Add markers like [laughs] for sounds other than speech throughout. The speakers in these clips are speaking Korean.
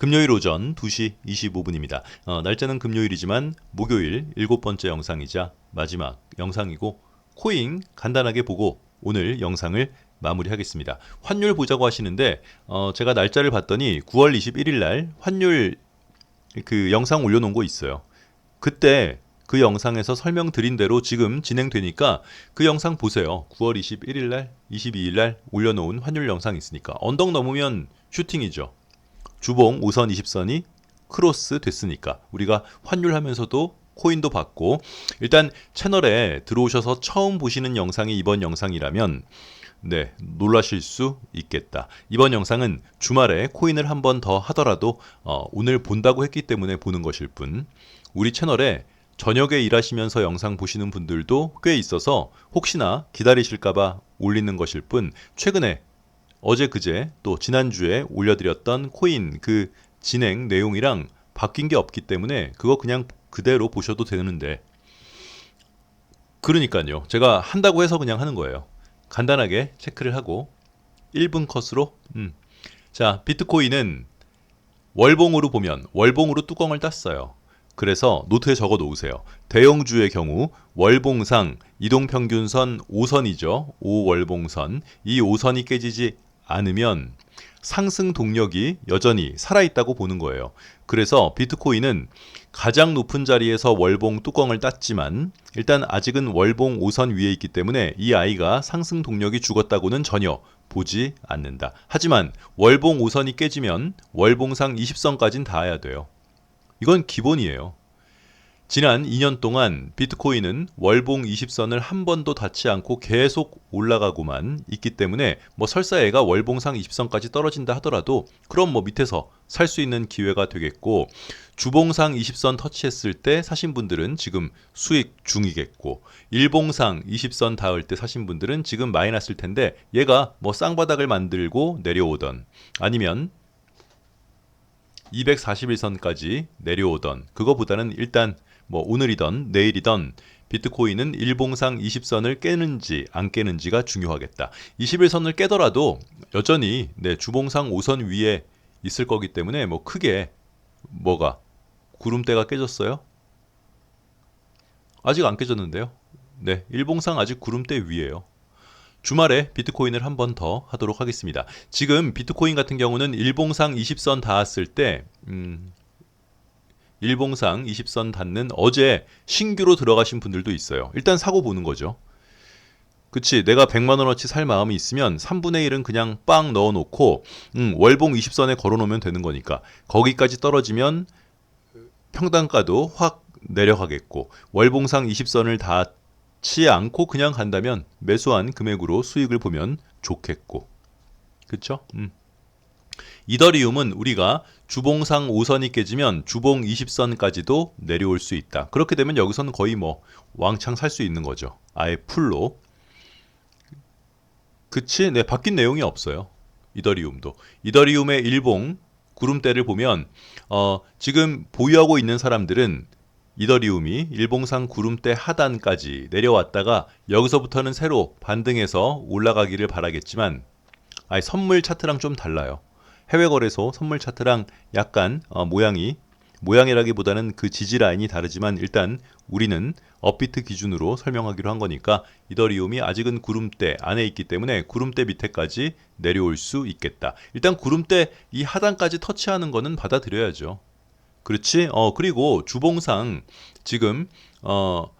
금요일 오전 2시 25분입니다. 어, 날짜는 금요일이지만 목요일 일곱 번째 영상이자 마지막 영상이고 코인 간단하게 보고 오늘 영상을 마무리하겠습니다. 환율 보자고 하시는데 어, 제가 날짜를 봤더니 9월 21일 날 환율 그 영상 올려놓은 거 있어요. 그때 그 영상에서 설명드린 대로 지금 진행되니까 그 영상 보세요. 9월 21일 날, 22일 날 올려놓은 환율 영상 있으니까 언덕 넘으면 슈팅이죠. 주봉 5선 20선이 크로스 됐으니까 우리가 환율 하면서도 코인도 받고 일단 채널에 들어오셔서 처음 보시는 영상이 이번 영상이라면 네, 놀라실 수 있겠다. 이번 영상은 주말에 코인을 한 번 더 하더라도 어, 오늘 본다고 했기 때문에 보는 것일 뿐 우리 채널에 저녁에 일하시면서 영상 보시는 분들도 꽤 있어서 혹시나 기다리실까봐 올리는 것일 뿐 최근에 어제 그제 또 지난주에 올려드렸던 코인 그 진행 내용이랑 바뀐 게 없기 때문에 그거 그냥 그대로 보셔도 되는데 그러니까요. 제가 한다고 해서 그냥 하는 거예요. 간단하게 체크를 하고 1분 컷으로 음. 자, 비트코인은 월봉으로 보면 월봉으로 뚜껑을 땄어요. 그래서 노트에 적어 놓으세요. 대형주의 경우 월봉상 이동평균선 5선이죠. 5월봉선. 이 5선이 깨지지 않으면 상승 동력이 여전히 살아있다고 보는 거예요. 그래서 비트코인은 가장 높은 자리에서 월봉 뚜껑을 땄지만 일단 아직은 월봉 5선 위에 있기 때문에 이 아이가 상승 동력이 죽었다고는 전혀 보지 않는다. 하지만 월봉 5선이 깨지면 월봉상 20선까지는 닿아야 돼요. 이건 기본이에요. 지난 2년 동안 비트코인은 월봉 20선을 한 번도 닿지 않고 계속 올라가고만 있기 때문에 뭐 설사 얘가 월봉상 20선까지 떨어진다 하더라도 그럼 뭐 밑에서 살 수 있는 기회가 되겠고 주봉상 20선 터치했을 때 사신 분들은 지금 수익 중이겠고 일봉상 20선 닿을 때 사신 분들은 지금 마이너스일 텐데 얘가 뭐 쌍바닥을 만들고 내려오던 아니면 241선까지 내려오던 그거보다는 일단 뭐 오늘이던 내일이던 비트코인은 일봉상 20선을 깨는지 안 깨는지가 중요하겠다. 21선을 깨더라도 여전히 네, 주봉상 5선 위에 있을 거기 때문에 뭐 크게 뭐가 구름대가 깨졌어요? 아직 안 깨졌는데요. 네, 일봉상 아직 구름대 위에요. 주말에 비트코인을 한 번 더 하도록 하겠습니다. 지금 비트코인 같은 경우는 일봉상 20선 닿았을 때 음, 일봉상 20선 닿는 어제 신규로 들어가신 분들도 있어요. 일단 사고 보는 거죠. 그치 내가 100만 원어치 살 마음이 있으면 3분의 1은 그냥 빵 넣어놓고 음, 월봉 20선에 걸어놓으면 되는 거니까 거기까지 떨어지면 평단가도 확 내려가겠고 월봉상 20선을 닿지 않고 그냥 간다면 매수한 금액으로 수익을 보면 좋겠고 그쵸? 음. 이더리움은 우리가 주봉상 5선이 깨지면 주봉 20선까지도 내려올 수 있다. 그렇게 되면 여기서는 거의 뭐 왕창 살 수 있는 거죠. 아예 풀로. 그치? 네, 바뀐 내용이 없어요. 이더리움도. 이더리움의 일봉 구름대를 보면 어, 지금 보유하고 있는 사람들은 이더리움이 일봉상 구름대 하단까지 내려왔다가 여기서부터는 새로 반등해서 올라가기를 바라겠지만 아예 선물 차트랑 좀 달라요. 해외 거래소 선물 차트랑 약간 어, 모양이 모양이라기보다는 그 지지 라인이 다르지만 일단 우리는 업비트 기준으로 설명하기로 한 거니까 이더리움이 아직은 구름대 안에 있기 때문에 구름대 밑에까지 내려올 수 있겠다. 일단 구름대 이 하단까지 터치하는 거는 받아들여야죠. 그렇지? 어 그리고 주봉상 지금 어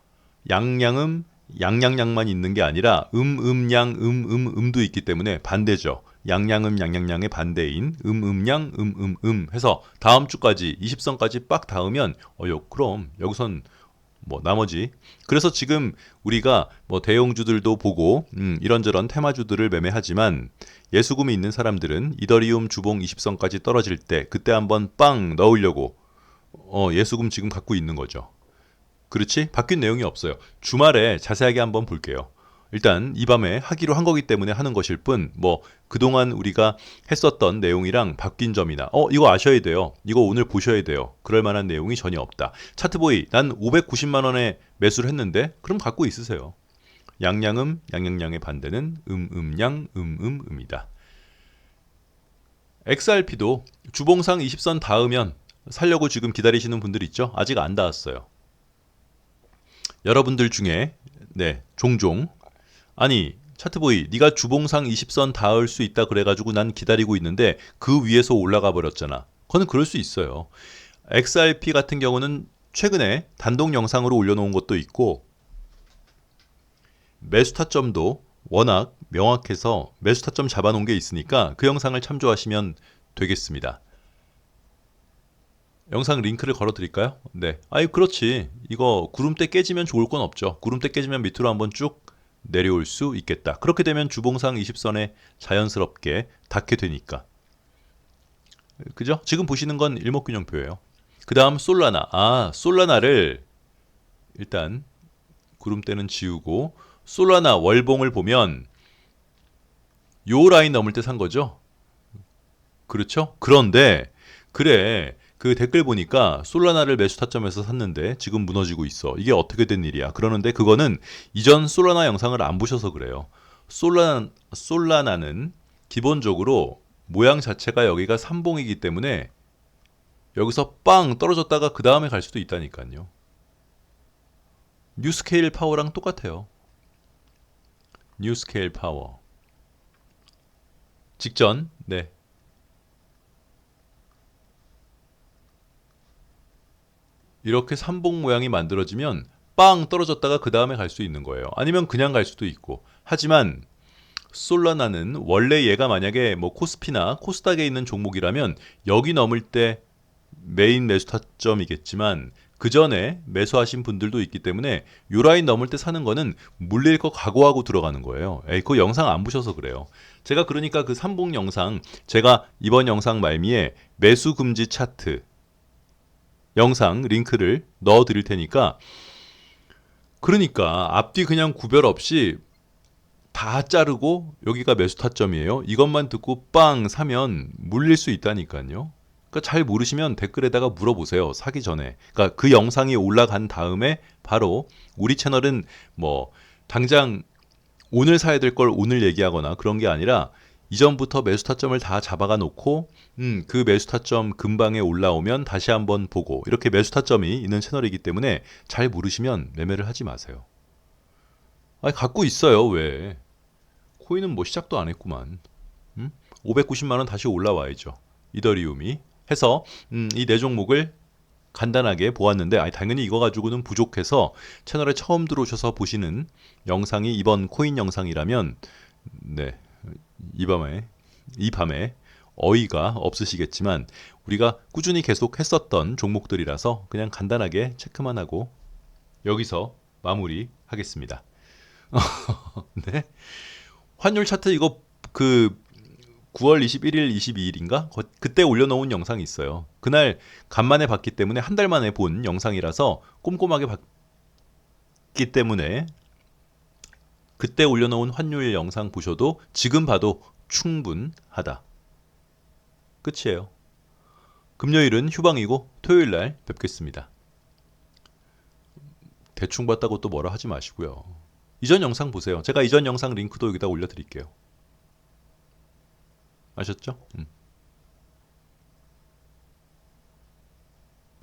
양양음 양양양만 있는 게 아니라 음음양 음음음 음도 있기 때문에 반대죠. 양양음 양양양의 반대인 음음양 음음음 해서 다음 주까지 20선까지 빡 닿으면 어요 그럼 여기선 뭐 나머지 그래서 지금 우리가 뭐 대형주들도 보고 음, 이런저런 테마주들을 매매하지만 예수금이 있는 사람들은 이더리움 주봉 20선까지 떨어질 때 그때 한번 빵 넣으려고 어, 예수금 지금 갖고 있는 거죠. 그렇지? 바뀐 내용이 없어요. 주말에 자세하게 한번 볼게요. 일단 이 밤에 하기로 한 거기 때문에 하는 것일 뿐 뭐 그동안 우리가 했었던 내용이랑 바뀐 점이나 어 이거 아셔야 돼요. 이거 오늘 보셔야 돼요. 그럴 만한 내용이 전혀 없다. 차트보이 난 590만 원에 매수를 했는데 그럼 갖고 있으세요. 양양음 양양양의 반대는 음음양 음음음이다. XRP도 주봉상 20선 닿으면 살려고 지금 기다리시는 분들 있죠? 아직 안 닿았어요. 여러분들 중에 네, 종종 아니 차트보이 네가 주봉상 20선 닿을 수 있다 그래가지고 난 기다리고 있는데 그 위에서 올라가 버렸잖아. 그거는 그럴 수 있어요. XRP 같은 경우는 최근에 단독 영상으로 올려놓은 것도 있고 매수 타점도 워낙 명확해서 매수 타점 잡아놓은 게 있으니까 그 영상을 참조하시면 되겠습니다. 영상 링크를 걸어 드릴까요? 네. 아이 그렇지. 이거 구름대 깨지면 좋을 건 없죠. 구름대 깨지면 밑으로 한번 쭉 내려올 수 있겠다. 그렇게 되면 주봉상 20선에 자연스럽게 닿게 되니까. 그죠? 지금 보시는 건 일목균형표예요. 그 다음 솔라나. 아, 솔라나를 일단 구름대는 지우고 솔라나 월봉을 보면 요 라인 넘을 때 산 거죠. 그렇죠? 그런데 그래 그 댓글 보니까 솔라나를 매수 타점에서 샀는데 지금 무너지고 있어. 이게 어떻게 된 일이야? 그러는데 그거는 이전 솔라나 영상을 안 보셔서 그래요. 솔라 솔라나는 기본적으로 모양 자체가 여기가 삼봉이기 때문에 여기서 빵 떨어졌다가 그 다음에 갈 수도 있다니까요. 뉴스케일 파워랑 똑같아요. 뉴스케일 파워. 직전, 네. 이렇게 삼봉 모양이 만들어지면 빵 떨어졌다가 그 다음에 갈 수 있는 거예요. 아니면 그냥 갈 수도 있고. 하지만 솔라나는 원래 얘가 만약에 뭐 코스피나 코스닥에 있는 종목이라면 여기 넘을 때 메인 매수 타점이겠지만 그 전에 매수하신 분들도 있기 때문에 요 라인 넘을 때 사는 거는 물릴 거 각오하고 들어가는 거예요. 에이, 그 영상 안 보셔서 그래요. 제가 그러니까 그 삼봉 영상 제가 이번 영상 말미에 매수 금지 차트 영상 링크를 넣어 드릴 테니까 그러니까 앞뒤 그냥 구별 없이 다 자르고 여기가 매수 타점이에요. 이것만 듣고 빵 사면 물릴 수 있다니까요. 그러니까 잘 모르시면 댓글에다가 물어보세요. 사기 전에. 그러니까 그 영상이 올라간 다음에 바로 우리 채널은 뭐 당장 오늘 사야 될 걸 오늘 얘기하거나 그런 게 아니라 이전부터 매수 타점을 다 잡아가 놓고 음, 그 매수 타점 근방에 올라오면 다시 한번 보고 이렇게 매수 타점이 있는 채널이기 때문에 잘 모르시면 매매를 하지 마세요. 아니 갖고 있어요. 왜? 코인은 뭐 시작도 안 했구만. 음? 590만 원 다시 올라와야죠. 이더리움이 해서 음, 이네 종목을 간단하게 보았는데 아니 당연히 이거 가지고는 부족해서 채널에 처음 들어오셔서 보시는 영상이 이번 코인 영상이라면 네. 이 밤에 이 밤에 어이가 없으시겠지만 우리가 꾸준히 계속 했었던 종목들이라서 그냥 간단하게 체크만 하고 여기서 마무리 하겠습니다. [laughs] 네. 환율 차트 이거 그 9월 21일, 22일인가? 그때 올려놓은 영상이 있어요. 그날 간만에 봤기 때문에 한 달 만에 본 영상이라서 꼼꼼하게 봤기 때문에 그때 올려놓은 환율 영상 보셔도 지금 봐도 충분하다. 끝이에요. 금요일은 휴방이고 토요일 날 뵙겠습니다. 대충 봤다고 또 뭐라 하지 마시고요. 이전 영상 보세요. 제가 이전 영상 링크도 여기다 올려드릴게요. 아셨죠? 음.